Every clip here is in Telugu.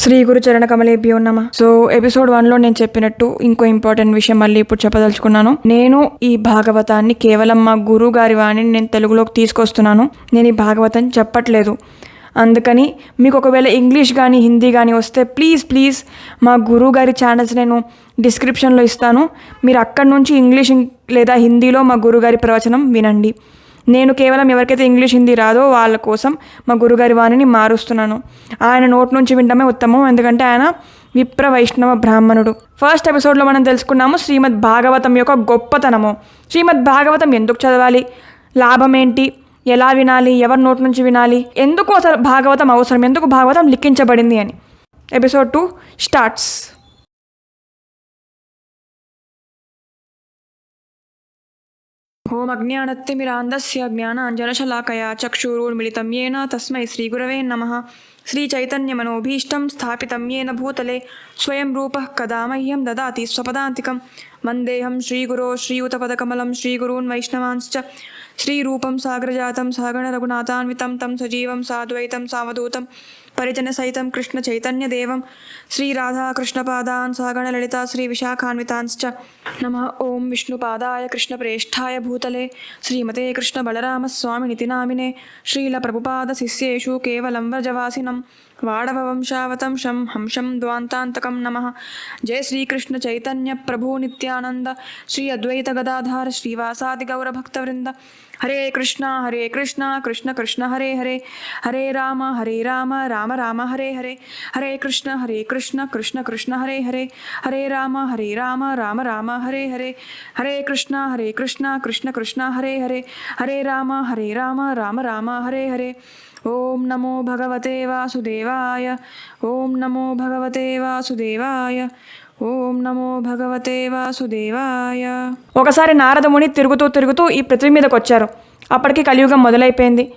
శ్రీ గురు చరణ కమలేభ్యో నమ. సో ఎపిసోడ్ వన్లో నేను చెప్పినట్టు ఇంకో ఇంపార్టెంట్ విషయం మళ్ళీ ఇప్పుడు చెప్పదలుచుకున్నాను. నేను ఈ భాగవతాన్ని కేవలం మా గురువు గారి వాణిని నేను తెలుగులోకి తీసుకొస్తున్నాను. నేను ఈ భాగవతం చెప్పట్లేదు. అందుకని మీకు ఒకవేళ ఇంగ్లీష్ కానీ హిందీ కానీ వస్తే ప్లీజ్ ప్లీజ్ మా గురువు గారి ఛానల్స్ నేను డిస్క్రిప్షన్లో ఇస్తాను. మీరు అక్కడి నుంచి ఇంగ్లీష్ లేదా హిందీలో మా గురుగారి ప్రవచనం వినండి. నేను కేవలం ఎవరికైతే ఇంగ్లీష్ హిందీ రాదో వాళ్ళ కోసం మా గురుగారి వాణిని మారుస్తున్నాను. ఆయన నోటి నుంచి వినడమే ఉత్తమం. ఎందుకంటే ఆయన విప్ర వైష్ణవ బ్రాహ్మణుడు ఫస్ట్ ఎపిసోడ్లో మనం తెలుసుకున్నాము శ్రీమద్ భాగవతం యొక్క గొప్పతనము. శ్రీమద్ భాగవతం ఎందుకు చదవాలి? లాభం ఏంటి ఎలా వినాలి? ఎవరి నోటి నుంచి వినాలి? ఎందుకు అసలు భాగవతం అవసరం? ఎందుకు భాగవతం లిఖించబడింది అని. ఎపిసోడ్ టూ స్టార్ట్స్ ओम अज्ञानत्तिमिरान्दस्य ज्ञानाञ्जनशलाकया तस्म श्रीगुरव नम। श्रीगुरवे मनोभीष्ट श्रीचैतन्यमनोभीष्टं स्थापितं येन भूतले स्वयं रूप कदा मह्यम ददा स्वदाक मन्देऽहं श्रीगुरो श्रीयुतपकमल श्रीगुरून् वैष्णवांश्च। श्रीरूपं सागरजातं सागररघुनाथान्वितं तम सजीव साद्वैतं सावधूतं। పరిజన పరిజనసహితం కృష్ణ చైతన్య దేవం. శ్రీ రాధా కృష్ణ పాదాన్ సాగణ లలిత శ్రీ విశాఖాన్వితాంశ్చ నమ. ఓం విష్ణు పాదాయ కృష్ణ కృష్ణప్రేష్ఠాయ భూతలే. శ్రీమతే కృష్ణ బలరామస్వామినితి నితినామినే. శ్రీల ప్రభుపాద శిష్యేషు కేవలం వ్రజవాసినం. వాడవవంశావతంశం హంసం ద్వాంతాంతకం నమ జయ శ్రీకృష్ణ చైతన్య ప్రభు నిత్యానంద శ్రీ అద్వైత గదాధార శ్రీవాసాది గౌరభక్తవృంద హరే కృష్ణ హరే కృష్ణ కృష్ణ కృష్ణ హరే హరే హరే రామ హరే రామ రామ రామ హరే హరే హరే కృష్ణ హరే కృష్ణ కృష్ణ కృష్ణ హరే హరే హరే రామ హరే రామ రామ రామ హరే హరే హరే కృష్ణ హరే కృష్ణ కృష్ణ కృష్ణ హరే హరే హరే రామ హరే రామ రామ రామ హరే హరే ఓం నమో భగవతే వాసుదేవాయ ఓం నమో భగవతే వాసుదేవాయ ఓం నమో భగవతే వాసుదేవాయ. ఒకసారి నారదముని తిరుగుతూ తిరుగుతూ ఈ పృథ్వీ మీదకి వచ్చారు. అప్పటికి కలియుగం మొదలైపోయింది.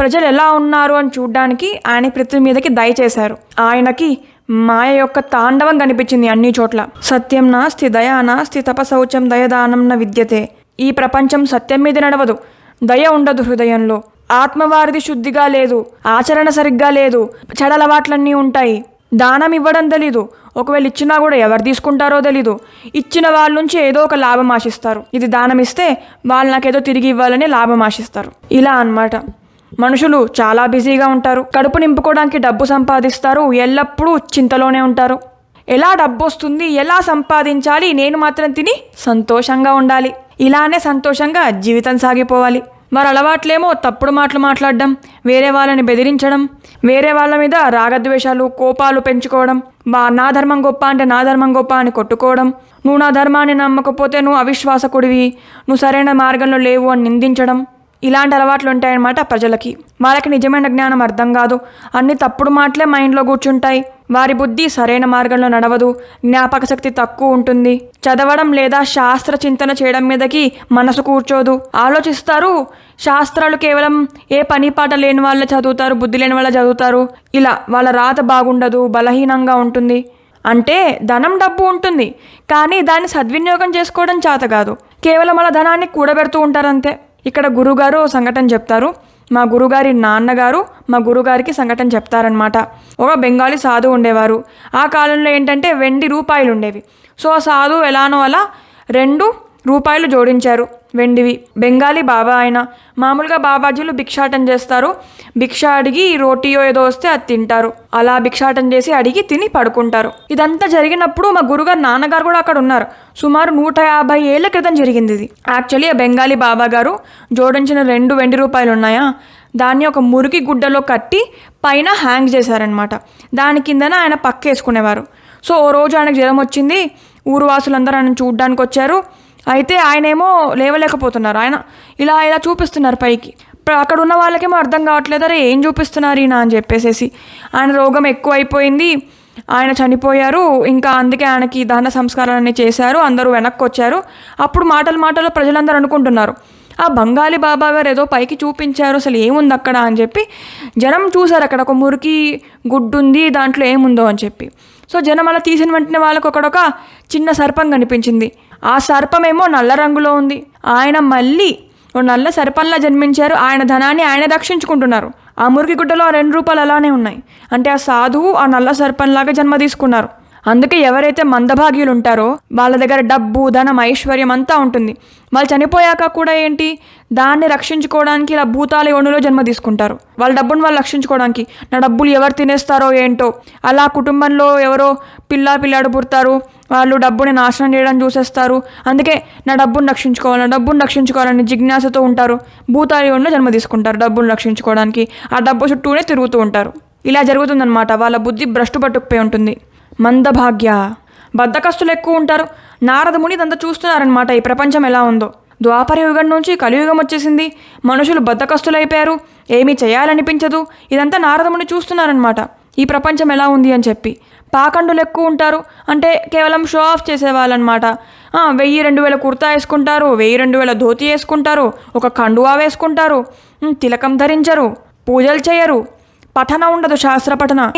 ప్రజలు ఎలా ఉన్నారు అని చూడ్డానికి ఆయన పృథ్వీ మీదకి దయచేశారు ఆయనకి మాయ యొక్క తాండవం కనిపించింది అన్ని చోట్ల. సత్యం నాస్తి దయా నాస్తి తపశౌచం దయదానం న విద్యతే. ఈ ప్రపంచం సత్యం మీద నడవదు. దయ ఉండదు హృదయంలో. ఆత్మవారిది శుద్ధిగా లేదు ఆచరణ సరిగ్గా లేదు చెడలవాట్లన్నీ ఉంటాయి. దానం ఇవ్వడం తెలీదు ఒకవేళ ఇచ్చినా కూడా ఎవరు తీసుకుంటారో తెలీదు. ఇచ్చిన వాళ్ళ నుంచి ఏదో ఒక లాభం ఆశిస్తారు. ఇది దానం ఇస్తే వాళ్ళు నాకేదో తిరిగి ఇవ్వాలని లాభం ఆశిస్తారు. ఇలా అన్నమాట. మనుషులు చాలా బిజీగా ఉంటారు. కడుపు నింపుకోవడానికి డబ్బు సంపాదిస్తారు. ఎల్లప్పుడూ చింతలోనే ఉంటారు. ఎలా డబ్బు వస్తుంది ఎలా సంపాదించాలి నేను మాత్రం తిని సంతోషంగా ఉండాలి. ఇలానే సంతోషంగా జీవితం సాగిపోవాలి. వారి అలవాట్లేమో తప్పుడు మాటలు మాట్లాడడం వేరే వాళ్ళని బెదిరించడం వేరే వాళ్ళ మీద రాగద్వేషాలు కోపాలు పెంచుకోవడం వా నా ధర్మం గొప్ప అంటే నా ధర్మం గొప్ప అని కొట్టుకోవడం నువ్వు నా ధర్మాన్ని నమ్మకపోతే నువ్వు అవిశ్వాసకుడివి నువ్వు సరైన మార్గంలో లేవు అని నిందించడం. ఇలాంటి అలవాట్లు ఉంటాయన్నమాట ప్రజలకి. వాళ్ళకి నిజమైన జ్ఞానం అర్థం కాదు. అన్ని తప్పుడు మాటలే మైండ్లో కూర్చుంటాయి. వారి బుద్ధి సరైన మార్గంలో నడవదు. జ్ఞాపక శక్తి తక్కువ ఉంటుంది. చదవడం లేదా శాస్త్ర చింతన చేయడం మీదకి మనసు కూర్చోదు. ఆలోచిస్తారు. శాస్త్రాలు కేవలం ఏ పని పాట లేని వాళ్ళే చదువుతారు బుద్ధి లేని వాళ్ళే చదువుతారు. ఇలా వాళ్ళ రాత బాగుండదు బలహీనంగా ఉంటుంది. అంటే ధనం డబ్బు ఉంటుంది. కానీ దాన్ని సద్వినియోగం చేసుకోవడం చేత కాదు. కేవలం వాళ్ళ ధనాన్ని కూడబెడుతూ ఉంటారంతే. ఇక్కడ గురుగారు సంఘటన చెప్తారు. మా గురుగారి నాన్నగారు మా గురుగారికి సంఘటన చెప్తారనమాట ఒక బెంగాలీ సాధు ఉండేవారు. ఆ కాలంలో ఏంటంటే వెండి రూపాయలు ఉండేవి సో ఆ సాధు ఎలానో అలా రెండు రూపాయలు జోడించారు. వెండివి. బెంగాలీ బాబా ఆయన. మామూలుగా బాబాజీలు భిక్షాటం చేస్తారు. భిక్ష అడిగి రోటీయో ఏదో వస్తే అది తింటారు. అలా భిక్షాటం చేసి అడిగి తిని పడుకుంటారు. ఇదంతా జరిగినప్పుడు మా గురుగారు నాన్నగారు కూడా అక్కడ ఉన్నారు. సుమారు నూట యాభై ఏళ్ళ క్రితం జరిగింది ఇది. యాక్చువల్లీ ఆ బెంగాలీ బాబా గారు జోడించిన రెండు వెండి రూపాయలు ఉన్నాయా? దాన్ని ఒక మురికి గుడ్డలో కట్టి పైన హ్యాంగ్ చేశారనమాట దాని కిందన ఆయన పక్క వేసుకునేవారు సో ఓ రోజు ఆయనకు జ్వరం వచ్చింది. ఊరు వాసులందరూ ఆయన చూడ్డానికి వచ్చారు అయితే ఆయనేమో లేవలేకపోతున్నారు. ఆయన ఇలా ఇలా చూపిస్తున్నారు పైకి. అక్కడ ఉన్న వాళ్ళకేమో అర్థం కావట్లేదు. అరే ఏం చూపిస్తున్నారు ఈయన అని చెప్పేసేసి. ఆయన రోగం ఎక్కువ అయిపోయింది ఆయన చనిపోయారు. ఇంకా అందుకే ఆయనకి దహన సంస్కారాలన్నీ చేశారు. అందరూ వెనక్కి వచ్చారు అప్పుడు మాటలు మాటలు ప్రజలందరూ అనుకుంటున్నారు. ఆ బంగాళీ బాబా గారు ఏదో పైకి చూపించారు. అసలు ఏముంది అక్కడ అని చెప్పి జనం చూసారు అక్కడ ఒక మురికి గుడ్డు ఉంది దాంట్లో ఏముందో అని చెప్పి. సో జనం అలా తీసిన వెంటనే వాళ్ళకు ఒకడొక చిన్న సర్పం కనిపించింది. ఆ సర్పమేమో నల్ల రంగులో ఉంది. ఆయన మళ్ళీ ఓ నల్ల సర్పంలా జన్మించారు. ఆయన ధనాన్ని ఆయన రక్షించుకుంటున్నారు. ఆ మురికి గుడ్డలో ఆ రెండు రూపాయలు అలానే ఉన్నాయి. అంటే ఆ సాధువు ఆ నల్ల సర్పంలాగా జన్మ తీసుకున్నారు. అందుకే ఎవరైతే మందభాగ్యులు ఉంటారో వాళ్ళ దగ్గర డబ్బు ధనం ఐశ్వర్యం అంతా ఉంటుంది. వాళ్ళు చనిపోయాక కూడా ఏంటి? దాన్ని రక్షించుకోవడానికి ఇలా భూతాల యోనులో జన్మ తీసుకుంటారు. వాళ్ళ డబ్బును వాళ్ళు రక్షించుకోవడానికి. నా డబ్బులు ఎవరు తినేస్తారో ఏంటో? అలా కుటుంబంలో ఎవరో పిల్ల పిల్లాడు పుడతారు. వాళ్ళు డబ్బుని నాశనం చేయడం చూసేస్తారు. అందుకే నా డబ్బును రక్షించుకోవాలి నా డబ్బును రక్షించుకోవాలని జిజ్ఞాసతో ఉంటారు. భూతాల ఓణిలో జన్మ తీసుకుంటారు డబ్బును రక్షించుకోవడానికి. ఆ డబ్బు చుట్టూనే తిరుగుతూ ఉంటారు. ఇలా జరుగుతుందన్నమాట. వాళ్ళ బుద్ధి భ్రష్టు పట్టుకుపోయి ఉంటుంది. మందభాగ్య. బద్ధకస్తులు ఎక్కువ ఉంటారు నారదముని ఇదంతా చూస్తున్నారనమాట ఈ ప్రపంచం ఎలా ఉందో. ద్వాపర యుగం నుంచి కలియుగం వచ్చేసింది. మనుషులు బద్ధకస్తులైపోయారు ఏమీ చేయాలనిపించదు. ఇదంతా నారదముని చూస్తున్నారనమాట ఈ ప్రపంచం ఎలా ఉంది అని చెప్పి. పాకండులు ఎక్కువ ఉంటారు. అంటే కేవలం షో ఆఫ్ చేసేవాళ్ళనమాట వెయ్యి రెండు వేల కుర్తా వేసుకుంటారు. వెయ్యి రెండు వేల ధోతి వేసుకుంటారు. ఒక కండువా వేసుకుంటారు. తిలకం ధరించరు. పూజలు చేయరు. పఠన ఉండదు శాస్త్ర పఠన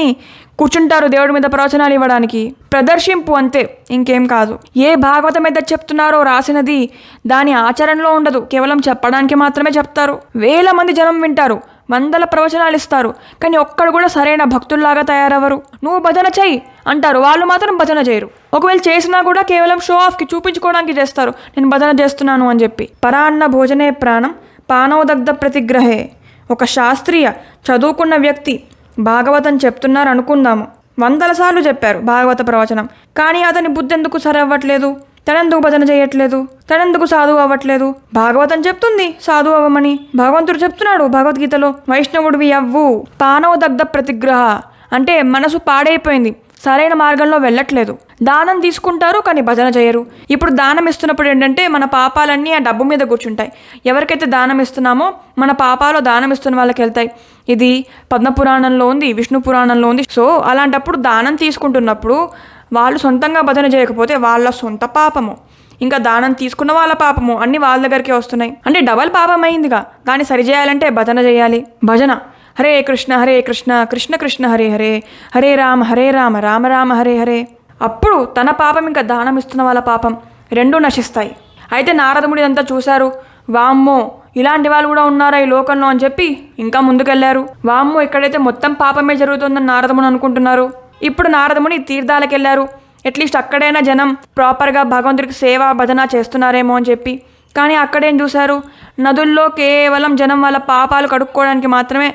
కూర్చుంటారు దేవుడి మీద ప్రవచనాలు ఇవ్వడానికి. ప్రదర్శింపు అంతే ఇంకేం కాదు. ఏ భాగవతం మీద చెప్తున్నారో రాసినది దాని ఆచరణలో ఉండదు. కేవలం చెప్పడానికి మాత్రమే చెప్తారు. వేల మంది జనం వింటారు వందల ప్రవచనాలు ఇస్తారు కానీ ఒక్కడు కూడా సరైన భక్తుల్లాగా తయారవ్వరు. నువ్వు భజన చెయ్యి అంటారు. వాళ్ళు మాత్రం భజన చేయరు. ఒకవేళ చేసినా కూడా కేవలం షో ఆఫ్కి చూపించుకోవడానికి చేస్తారు. నేను భజన చేస్తున్నాను అని చెప్పి. పరాన్న భోజనే ప్రాణం పానోదగ్ధ ప్రతిగ్రహే. ఒక శాస్త్రీయ చదువుకున్న వ్యక్తి భాగవతం చెప్తున్నారు అనుకుందాము వందల సార్లు చెప్పారు భాగవత ప్రవచనం. కానీ అతని బుద్ధి ఎందుకు సరవ్వట్లేదు? తనెందుకు భజన చేయట్లేదు? తనెందుకు సాధువు అవ్వట్లేదు? భాగవతం చెప్తుంది సాధువు అవ్వమని. భగవంతుడు చెప్తున్నాడు భగవద్గీతలో వైష్ణవుడివి అవ్వు పానవదగ్ధ ప్రతిగ్రహ. అంటే మనసు పాడైపోయింది సరైన మార్గంలో వెళ్ళట్లేదు. దానం తీసుకుంటారు కానీ భజన చేయరు. ఇప్పుడు దానం ఇస్తున్నప్పుడు ఏంటంటే మన పాపాలన్నీ ఆ డబ్బు మీద కూర్చుంటాయి. ఎవరికైతే దానం ఇస్తున్నామో మన పాపాలు దానం ఇస్తున్న వాళ్ళకి వెళ్తాయి. ఇది పద్మపురాణంలో ఉంది విష్ణు పురాణంలో ఉంది. సో అలాంటప్పుడు దానం తీసుకుంటున్నప్పుడు వాళ్ళు సొంతంగా భజన చేయకపోతే వాళ్ళ సొంత పాపము. ఇంకా దానం తీసుకున్న వాళ్ళ పాపము అన్ని వాళ్ళ దగ్గరికి వస్తున్నాయి. అంటే డబల్ పాపం అయిందిగా దాన్ని సరిచేయాలంటే భజన చేయాలి. భజన. హరే కృష్ణ హరే కృష్ణ కృష్ణ కృష్ణ హరే హరే. హరే రామ హరే రామ రామ రామ హరే హరే. అప్పుడు తన పాపం ఇంకా దానం ఇస్తున్న వాళ్ళ పాపం రెండూ నశిస్తాయి. అయితే నారదముడి అంతా చూశారు. వామ్మో! ఇలాంటి వాళ్ళు కూడా ఉన్నారా ఈ లోకంలో అని చెప్పి ఇంకా ముందుకెళ్ళారు. వామ్మో ఇక్కడైతే మొత్తం పాపమే జరుగుతుందని నారదముని అనుకుంటున్నారు. ఇప్పుడు నారదముని తీర్థాలకెళ్ళారు అట్లీస్ట్ అక్కడైనా జనం ప్రాపర్గా భగవంతుడికి సేవ భజన చేస్తున్నారేమో అని చెప్పి. కానీ అక్కడేం చూశారు? నదుల్లో కేవలం జనం వాళ్ళ పాపాలు కడుక్కోవడానికి మాత్రమే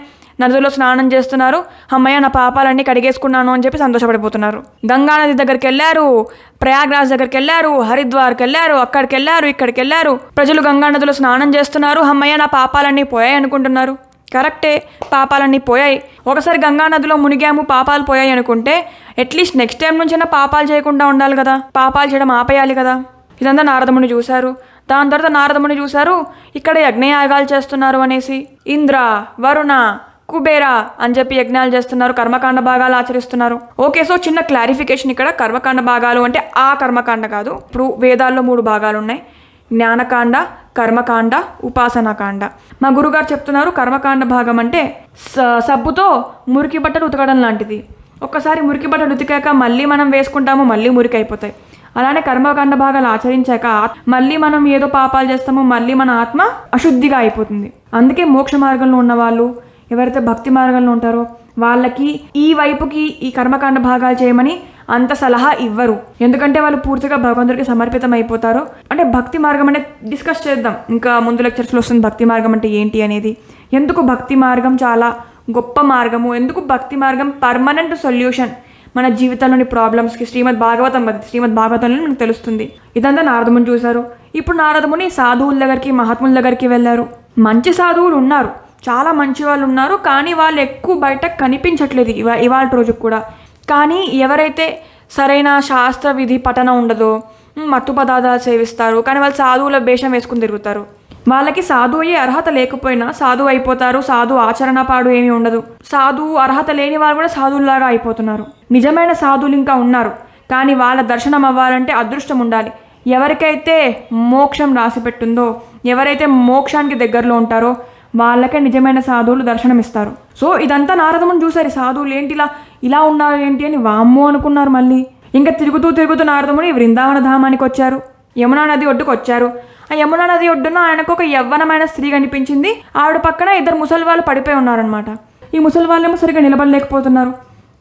నదిలో స్నానం చేస్తున్నారు. అమ్మయ్య నా పాపాలన్నీ కడిగేసుకున్నాను అని చెప్పి సంతోషపడిపోతున్నారు. గంగా నది దగ్గరికి వెళ్ళారు. ప్రయాగ్రాజ్ దగ్గరికి వెళ్ళారు. హరిద్వార్కి వెళ్ళారు అక్కడికి వెళ్ళారు. ఇక్కడికి వెళ్ళారు. ప్రజలు గంగా నదిలో స్నానం చేస్తున్నారు. అమ్మయ్య నా పాపాలన్నీ పోయాయి అనుకుంటున్నారు. కరెక్టే పాపాలన్నీ పోయాయి. ఒకసారి గంగా నదిలో మునిగాము పాపాలు పోయాయి అనుకుంటే అట్లీస్ట్ నెక్స్ట్ టైం నుంచైనా పాపాలు చేయకుండా ఉండాలి కదా. పాపాలు చేయడం ఆపేయాలి కదా. ఇదంతా నారదముని చూశారు. దాని తర్వాత నారదముని చూశారు. ఇక్కడ యజ్ఞయాగాలు చేస్తున్నారు అనేసి. ఇంద్ర వరుణ కుబేర అని చెప్పి యజ్ఞాలు చేస్తున్నారు కర్మకాండ భాగాలు ఆచరిస్తున్నారు. ఓకే సో చిన్న క్లారిఫికేషన్ ఇక్కడ. కర్మకాండ భాగాలు అంటే ఆ కర్మకాండ కాదు. ఇప్పుడు వేదాల్లో మూడు భాగాలు ఉన్నాయి. జ్ఞానకాండ కర్మకాండ ఉపాసనాకాండ. మా గురుగారు చెప్తున్నారు కర్మకాండ భాగం అంటే స- సబ్బుతో మురికి బట్టలు ఉతకడం లాంటిది. ఒక్కసారి మురికి బట్టలు ఉతికాక మళ్ళీ మనం వేసుకుంటాము మళ్ళీ మురికి అయిపోతాయి. అలానే కర్మకాండ భాగాలు ఆచరించాక మళ్ళీ మనం ఏదో పాపాలు చేస్తామో మళ్ళీ మన ఆత్మ అశుద్ధిగా అయిపోతుంది. అందుకే మోక్ష మార్గంలో ఉన్న వాళ్ళు ఎవరైతే భక్తి మార్గంలో ఉంటారో వాళ్ళకి ఈ వైపుకి ఈ కర్మకాండ భాగాలు చేయమని అంత సలహా ఇవ్వరు. ఎందుకంటే వాళ్ళు పూర్తిగా భగవంతుడికి సమర్పితం అయిపోతారు. అంటే భక్తి మార్గం అంటే డిస్కస్ చేద్దాం. ఇంకా ముందు లెక్చర్స్లో వస్తుంది భక్తి మార్గం అంటే ఏంటి అనేది. ఎందుకు భక్తి మార్గం చాలా గొప్ప మార్గము? ఎందుకు భక్తి మార్గం పర్మనెంట్ సొల్యూషన్ మన జీవితంలోని ప్రాబ్లమ్స్కి శ్రీమద్ భాగవతం అది. శ్రీమద్ భాగవతంలో మనకు తెలుస్తుంది. ఇదంతా నారదముని చూశారు. ఇప్పుడు నారదముని సాధువుల దగ్గరికి మహాత్ముల దగ్గరికి వెళ్ళారు. మంచి సాధువులు ఉన్నారు. చాలా మంచి వాళ్ళు ఉన్నారు కానీ వాళ్ళు ఎక్కువ బయట కనిపించట్లేదు ఇవా ఇవాళ రోజుకు కూడా. కానీ ఎవరైతే సరైన శాస్త్ర విధి పఠన ఉండదో మత్తు పదార్థాలు సేవిస్తారు కానీ వాళ్ళు సాధువుల భేషం వేసుకుని తిరుగుతారు. వాళ్ళకి సాధు అయ్యే అర్హత లేకపోయినా సాధువు అయిపోతారు సాధు ఆచరణ పాడు ఏమీ ఉండదు. సాధువు అర్హత లేని వాళ్ళు కూడా సాధువులాగా అయిపోతున్నారు. నిజమైన సాధువులు ఇంకా ఉన్నారు కానీ వాళ్ళ దర్శనం అవ్వాలంటే అదృష్టం ఉండాలి. ఎవరికైతే మోక్షం రాసిపెట్టుందో ఎవరైతే మోక్షానికి దగ్గరలో ఉంటారో వాళ్ళకే నిజమైన సాధువులు దర్శనమిస్తారు. సో ఇదంతా నారదముని చూశారు. సాధువులు ఏంటి ఇలా ఇలా ఉన్నారు ఏంటి అని వామ్మో అనుకున్నారు మళ్ళీ. ఇంకా తిరుగుతూ తిరుగుతూ నారదముని వృందావన ధామానికి వచ్చారు. యమునా నది ఒడ్డుకు వచ్చారు. ఆ యమునా నది ఒడ్డున ఆయనకు ఒక యవ్వనమైన స్త్రీ కనిపించింది. ఆవిడ పక్కన ఇద్దరు ముసలి వాళ్ళు పడిపోయి ఉన్నారనమాట ఈ ముసలి వాళ్ళేమో సరిగ్గా నిలబడలేకపోతున్నారు.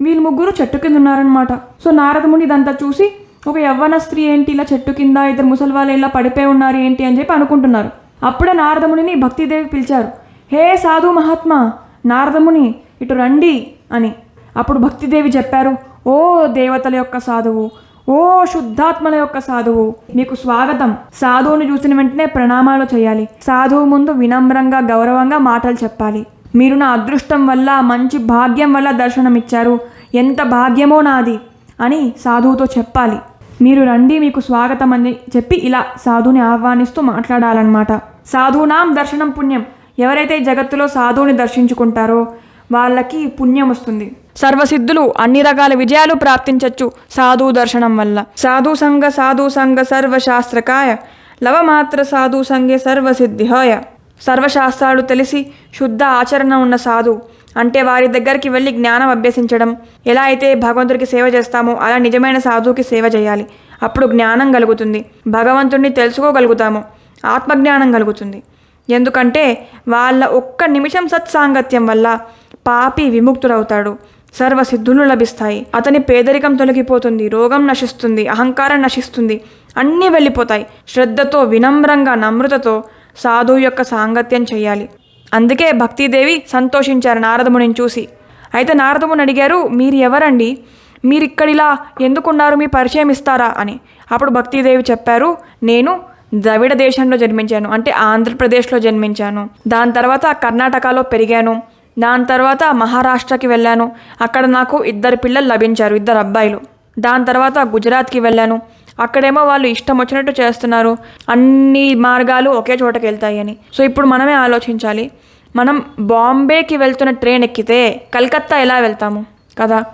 వీళ్ళు ముగ్గురు చెట్టు కింద ఉన్నారనమాట సో నారదముని ఇదంతా చూసి ఒక యవ్వన స్త్రీ ఏంటి ఇలా చెట్టు కింద ఇద్దరు ముసలి వాళ్ళు ఇలా పడిపోయి ఉన్నారు ఏంటి అని చెప్పి అనుకుంటున్నారు. అప్పుడే నారదమునిని భక్తిదేవి పిలిచారు. హే సాధు మహాత్మా నారదముని ఇటు రండి అని. అప్పుడు భక్తిదేవి చెప్పారు ఓ దేవతల యొక్క సాధువు ఓ శుద్ధాత్మల యొక్క సాధువు మీకు స్వాగతం. సాధువుని చూసిన వెంటనే ప్రణామాలు చేయాలి. సాధువు ముందు వినమ్రంగా గౌరవంగా మాటలు చెప్పాలి. మీరు నా అదృష్టం వల్ల మంచి భాగ్యం వల్ల దర్శనమిచ్చారు. ఎంత భాగ్యమో నాది అని సాధువుతో చెప్పాలి. మీరు రండి మీకు స్వాగతం అని చెప్పి ఇలా సాధువుని ఆహ్వానిస్తూ మాట్లాడాలన్నమాట. సాధువునాం దర్శనం పుణ్యం. ఎవరైతే జగత్తులో సాధువుని దర్శించుకుంటారో వాళ్ళకి పుణ్యం వస్తుంది. సర్వసిద్ధులు అన్ని రకాల విజయాలు ప్రాప్తించవచ్చు సాధు దర్శనం వల్ల. సాధు సంఘ సాధు సంఘ సర్వశాస్త్రకాయ. లవమాత్ర సాధు సంఘే సర్వసిద్ధిహాయ. సర్వశాస్త్రాలు తెలిసి శుద్ధ ఆచరణ ఉన్న సాధు. అంటే వారి దగ్గరికి వెళ్ళి జ్ఞానం అభ్యసించడం. ఎలా అయితే భగవంతుడికి సేవ చేస్తామో అలా నిజమైన సాధువుకి సేవ చేయాలి. అప్పుడు జ్ఞానం కలుగుతుంది. భగవంతుడిని తెలుసుకోగలుగుతాము. ఆత్మజ్ఞానం కలుగుతుంది. ఎందుకంటే వాళ్ళ ఒక్క నిమిషం సత్సాంగత్యం వల్ల పాపి విముక్తుడవుతాడు. సర్వసిద్ధులు లభిస్తాయి. అతని పేదరికం తొలగిపోతుంది. రోగం నశిస్తుంది. అహంకారం నశిస్తుంది. అన్నీ వెళ్ళిపోతాయి. శ్రద్ధతో వినమ్రంగా నమ్రతతో సాధువు యొక్క సాంగత్యం చేయాలి. అందుకే భక్తిదేవి సంతోషించారు నారదమునిని చూసి. అయితే నారదముని అడిగారు మీరు ఎవరండి? మీరు ఇక్కడ ఇలా ఎందుకున్నారు? మీ పరిచయం ఇస్తారా? అని. అప్పుడు భక్తిదేవి చెప్పారు నేను ద్రవిడ దేశంలో జన్మించాను అంటే ఆంధ్రప్రదేశ్లో జన్మించాను. దాని తర్వాత కర్ణాటకలో పెరిగాను. దాని తర్వాత మహారాష్ట్రకి వెళ్ళాను. అక్కడ నాకు ఇద్దరు పిల్లలు లభించారు ఇద్దరు అబ్బాయిలు. దాని తర్వాత గుజరాత్కి వెళ్ళాను. అక్కడేమో వాళ్ళు ఇష్టం వచ్చినట్టు చేస్తున్నారు. అన్ని మార్గాలు ఒకే చోటకి వెళ్తాయి అని సో ఇప్పుడు మనమే ఆలోచించాలి. మనం బాంబేకి వెళ్తున్న ట్రైన్ ఎక్కితే కలకత్తా ఎలా వెళ్తాము? కదా?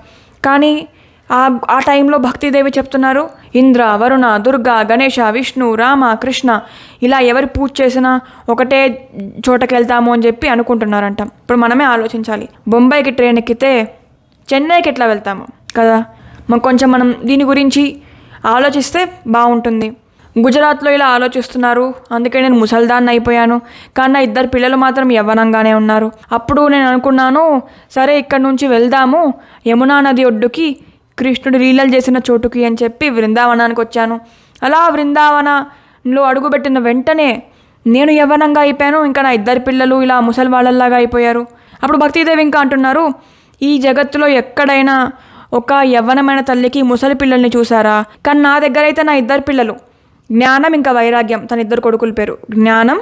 కానీ ఆ ఆ టైంలో భక్తిదేవి చెప్తున్నారు ఇంద్ర వరుణ దుర్గా గణేష విష్ణు రామ కృష్ణ ఇలా ఎవరు పూజ చేసినా ఒకటే చోటకెళ్తాము అని చెప్పి అనుకుంటున్నారంట. ఇప్పుడు మనమే ఆలోచించాలి. బొంబాయికి ట్రైన్ ఎక్కితే చెన్నైకి ఎట్లా వెళ్తాము? కదా? మనం కొంచెం మనం దీని గురించి ఆలోచిస్తే బాగుంటుంది. గుజరాత్లో ఇలా ఆలోచిస్తున్నారు. అందుకే నేను ముసల్దాన్ని అయిపోయాను. కానీ నా ఇద్దరు పిల్లలు మాత్రం యవ్వనంగానే ఉన్నారు. అప్పుడు నేను అనుకున్నాను సరే ఇక్కడ నుంచి వెళ్దాము. యమునా నది ఒడ్డుకి కృష్ణుడు లీలలు చేసిన చోటుకి అని చెప్పి బృందావనానికి వచ్చాను. అలా బృందావనంలో అడుగుపెట్టిన వెంటనే నేను యవ్వనంగా అయిపోయాను. ఇంకా నా ఇద్దరు పిల్లలు ఇలా ముసలి అయిపోయారు. అప్పుడు భక్తిదేవి ఇంకా అంటున్నారు ఈ జగత్తులో ఎక్కడైనా ఒక యవ్వనమైన తల్లికి ముసలి పిల్లల్ని చూసారా కానీ నా దగ్గర అయితే నా ఇద్దరు పిల్లలు. జ్ఞానం ఇంకా వైరాగ్యం. తన ఇద్దరు కొడుకుల పేరు. జ్ఞానం?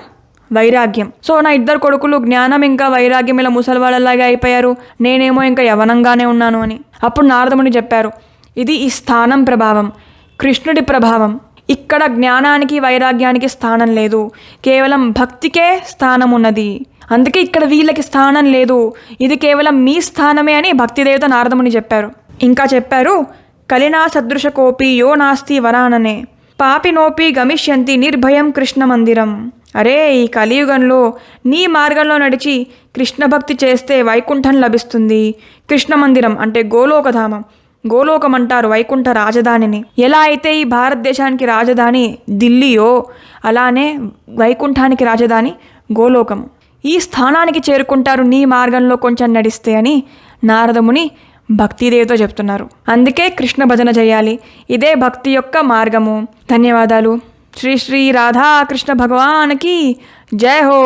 వైరాగ్యం. సో నా ఇద్దరు కొడుకులు జ్ఞానం ఇంకా వైరాగ్యం ఇలా ముసలి వాళ్ళలాగా అయిపోయారు. నేనేమో ఇంకా యవనంగానే ఉన్నాను అని. అప్పుడు నారదముని చెప్పారు ఇది ఈ స్థానం ప్రభావం కృష్ణుడి ప్రభావం. ఇక్కడ జ్ఞానానికి వైరాగ్యానికి స్థానం లేదు. కేవలం భక్తికే స్థానం ఉన్నది అందుకే ఇక్కడ వీళ్ళకి స్థానం లేదు. ఇది కేవలం మీ స్థానమే అని భక్తిదేవత నారదముని చెప్పారు. ఇంకా చెప్పారు కలినా సదృశ కోపి యో నాస్తి వరాననే. పాపినోపి గమిష్యంతి నిర్భయం కృష్ణ మందిరం. అరే ఈ కలియుగంలో నీ మార్గంలో నడిచి కృష్ణ భక్తి చేస్తే వైకుంఠం లభిస్తుంది. కృష్ణ మందిరం అంటే గోలోకధామం. గోలోకం అంటారు వైకుంఠ రాజధానిని. ఎలా అయితే ఈ భారతదేశానికి రాజధాని ఢిల్లీయో అలానే వైకుంఠానికి రాజధాని గోలోకం. ఈ స్థానానికి చేరుకుంటారు నీ మార్గంలో కొంచెం నడిస్తే అని నారదముని భక్తిదేవితో చెప్తున్నారు. అందుకే కృష్ణ భజన చేయాలి. ఇదే భక్తి యొక్క మార్గము. ధన్యవాదాలు. శ్రీ శ్రీ రాధాకృష్ణ భగవానికి జై హో